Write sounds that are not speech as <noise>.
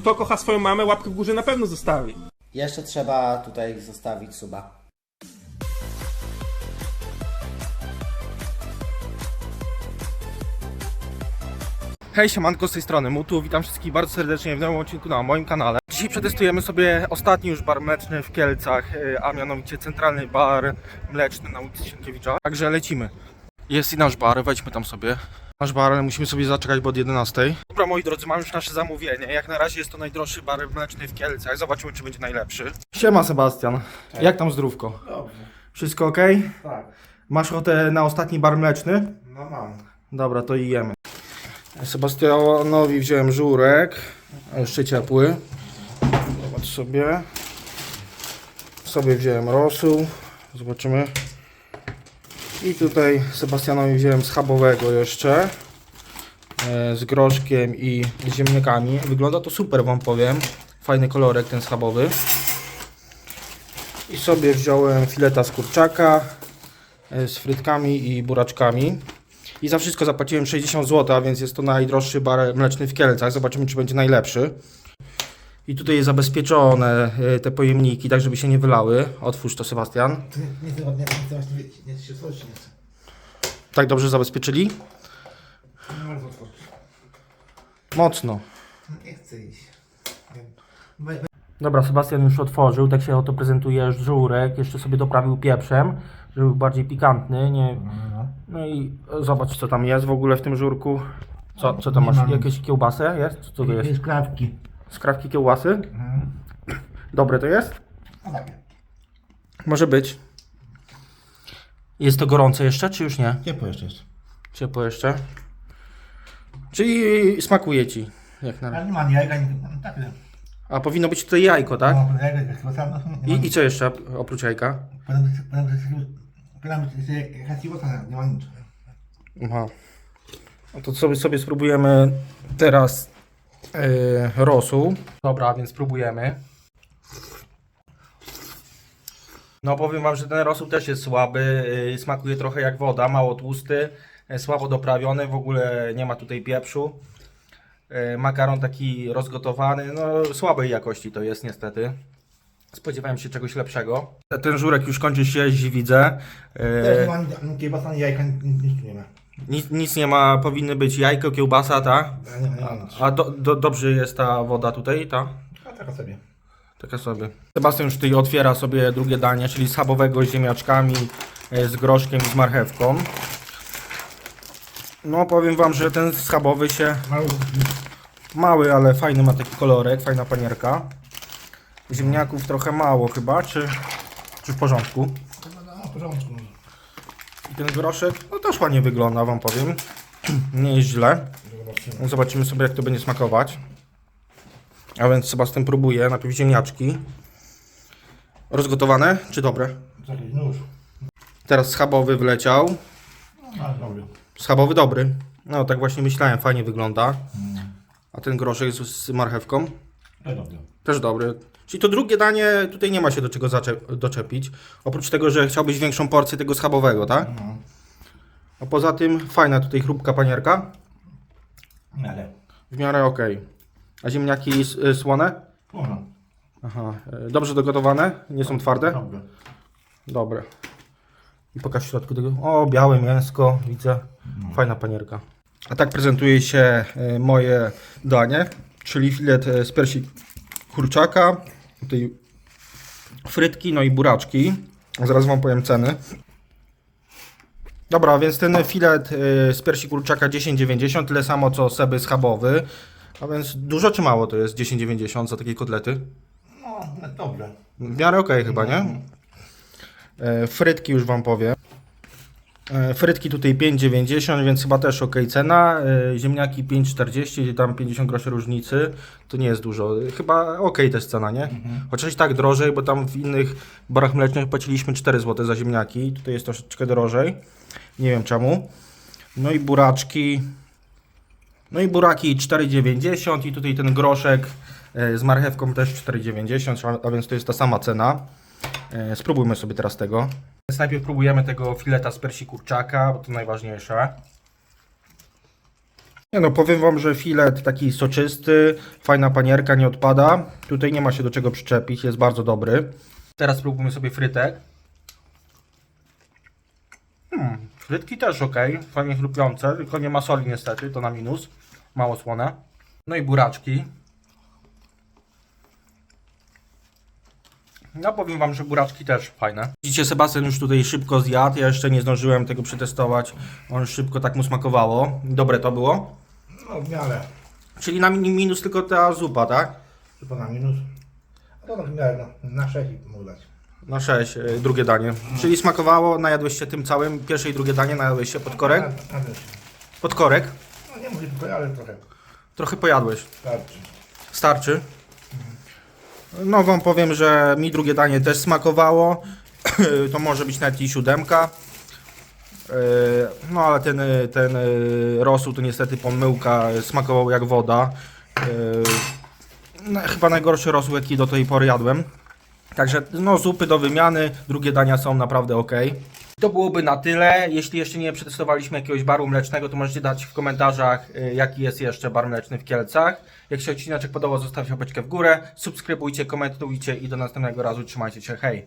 Kto kocha swoją mamę, łapkę w górze na pewno zostawi. Jeszcze trzeba tutaj zostawić suba. Hej, siemanko z tej strony Mutu, witam wszystkich bardzo serdecznie w nowym odcinku na moim kanale. Dzisiaj przetestujemy sobie ostatni już bar mleczny w Kielcach, y, a mianowicie centralny bar mleczny na ulicy Sienkiewicza. Także lecimy. Jest i nasz bar, wejdźmy tam sobie. Nasz bar, ale musimy sobie zaczekać, bo od 11. Dobra, moi drodzy, mam już nasze zamówienie. Jak na razie jest to najdroższy bar mleczny w Kielcach. Zobaczymy, czy będzie najlepszy. Siema, Sebastian. Jak tam zdrówko? Dobrze, Wszystko ok? tak. Masz ochotę na ostatni bar mleczny? No mam. Dobra, to i jemy. Sebastianowi wziąłem żurek, jeszcze ciepły. Zobacz sobie. Sobie wziąłem rosół. Zobaczymy. I tutaj Sebastianowi wziąłem schabowego jeszcze. e, Z groszkiem i ziemniakami. Wygląda to super, wam powiem. Fajny kolorek ten schabowy. I sobie wziąłem fileta z kurczaka e, z frytkami i buraczkami. I za wszystko zapłaciłem 60 zł, więc jest to najdroższy bar mleczny w Kielcach. Zobaczymy, czy będzie najlepszy. I tutaj jest zabezpieczone y, te pojemniki, tak żeby się nie wylały. Otwórz to, Sebastian. Nie, nie, nie, nie, nie, nie, nie się otworzyć nie chcę. Tak dobrze zabezpieczyli? Nie mogę otworzyć. Mocno. Nie chcę iść. Nie. Dobra, Sebastian już otworzył, tak się oto prezentuje żurek. Jeszcze sobie doprawił pieprzem, żeby był bardziej pikantny. Nie... no. No i zobacz, co tam jest w ogóle w tym żurku. Co, co tam Nie masz? mam. Jakieś kiełbasę jest? Co to jest? krawki. Skrawki kiełbasy? Mhm. Dobre to jest? No tak. Może być. Jest to gorące jeszcze, czy już nie? Ciepło jeszcze jest. Ciepło jeszcze. Czyli smakuje ci. Jak na... Ale nie mam jajka, nie, no, tak. nie. A powinno być tutaj jajko, tak? No, jajka, chyba tam, no, nie mam- I, I co jeszcze oprócz jajka? Potem- potem- potem jest jakaś siłota, nie ma nic. Aha. No to sobie, sobie spróbujemy teraz yy, rosół. Dobra, więc spróbujemy. No powiem wam, że ten rosół też jest słaby. Yy, smakuje trochę jak woda, mało tłusty, yy, słabo doprawiony, w ogóle nie ma tutaj pieprzu. Yy, makaron taki rozgotowany, no słabej jakości to jest niestety. Spodziewałem się czegoś lepszego. Ten żurek już kończy się jeść, widzę. Yy, Też nie ma nic, ani kiełbasa, ani jajka, nic, nie ma. Nic, nic nie ma, powinny być jajko, kiełbasa, ta? A nie, nie ma nic. A do, do, dobrze jest ta woda tutaj, ta? A taka sobie. Taka sobie. Sebastian już tutaj otwiera sobie drugie danie, czyli schabowego z ziemniaczkami, e, z groszkiem i z marchewką. No powiem wam, że ten schabowy się mały, ale fajny ma taki kolorek, fajna panierka. Ziemniaków trochę mało chyba, czy, czy w porządku? No, no, w porządku. Ten groszek, no też ładnie wygląda wam powiem. <clears throat> Nie jest źle. Zobaczymy. Sobie jak to będzie smakować. A więc Sebastian próbuje najpierw ziemniaczki. Rozgotowane czy dobre? Nóż. Teraz schabowy wleciał. No. Schabowy dobry. No tak właśnie myślałem, fajnie wygląda. A ten groszek z, z marchewką Dobry. też dobry. Czyli to drugie danie, tutaj nie ma się do czego doczepić. Oprócz tego, że chciałbyś większą porcję tego schabowego, tak? No. A poza tym fajna tutaj chrupka panierka. No, ale. W miarę ok. A ziemniaki y, słone? Można. Aha. y, Dobrze dogotowane? Nie są twarde? Dobry. Dobre. I pokaż w środku tego. O, białe mięsko, widzę. Fajna panierka. A tak prezentuje się e, moje danie, czyli filet e, z persi kurczaka, tutaj frytki, no i buraczki. Zaraz Wam powiem ceny. Dobra, więc ten filet e, z persi kurczaka 10,90, tyle samo co seby schabowy. A więc dużo czy mało to jest 10,90 za takie kotlety? No, dobrze. W miarę okej chyba, nie? E, Frytki już Wam powiem. E, Frytki tutaj 5,90, więc chyba też ok cena. E, Ziemniaki 5,40, tam 50 groszy różnicy. To nie jest dużo. Chyba ok też cena, nie? Chociaż i tak drożej, bo tam w innych barach mlecznych płaciliśmy 4 zł za ziemniaki. Tutaj jest troszeczkę drożej. Nie wiem czemu. No i buraczki. No i buraki 4,90 i tutaj ten groszek e, z marchewką też 4,90, a- więc to jest ta sama cena. Spróbujmy sobie teraz tego. Więc najpierw próbujemy tego fileta z persi kurczaka, bo to najważniejsze. Nie no, powiem wam, że filet taki soczysty, fajna panierka, nie odpada. Tutaj nie ma się do czego przyczepić, jest bardzo dobry. Teraz spróbujmy sobie frytek. Hmm, frytki też ok, fajnie chrupiące, tylko nie ma soli niestety, to na minus. Mało słone. No i buraczki. No powiem wam, że buraczki też fajne. Widzicie, Sebastian już tutaj szybko zjadł, ja jeszcze nie zdążyłem tego przetestować. On szybko tak mu smakowało. Dobre to było. No w miarę. Czyli na min- minus tylko ta zupa, tak? Chyba na minus. A to w miarę, no, na 6 mógł dać. Na 6, drugie danie. Czyli smakowało, najadłeś się tym całym, pierwsze i drugie danie najadłeś się pod korek? Na, na też. Pod korek? No nie mówię tylko, ale trochę. Trochę pojadłeś. Starczy. Starczy? No wam powiem, że mi drugie danie też smakowało. <clears throat> to może być nawet i siódemka. Yy, No ale ten, ten yy, rosół to niestety pomyłka, smakował jak woda. Yy, no, Chyba najgorszy rosół jaki do tej pory jadłem. Także no zupy do wymiany, drugie dania są naprawdę ok. To byłoby na tyle. Jeśli jeszcze nie przetestowaliśmy jakiegoś baru mlecznego, to możecie dać w komentarzach, y, jaki jest jeszcze bar mleczny w Kielcach. Jak się odcineczek podobał, zostawcie łapeczkę w górę, subskrybujcie, komentujcie i do następnego razu trzymajcie się, hej!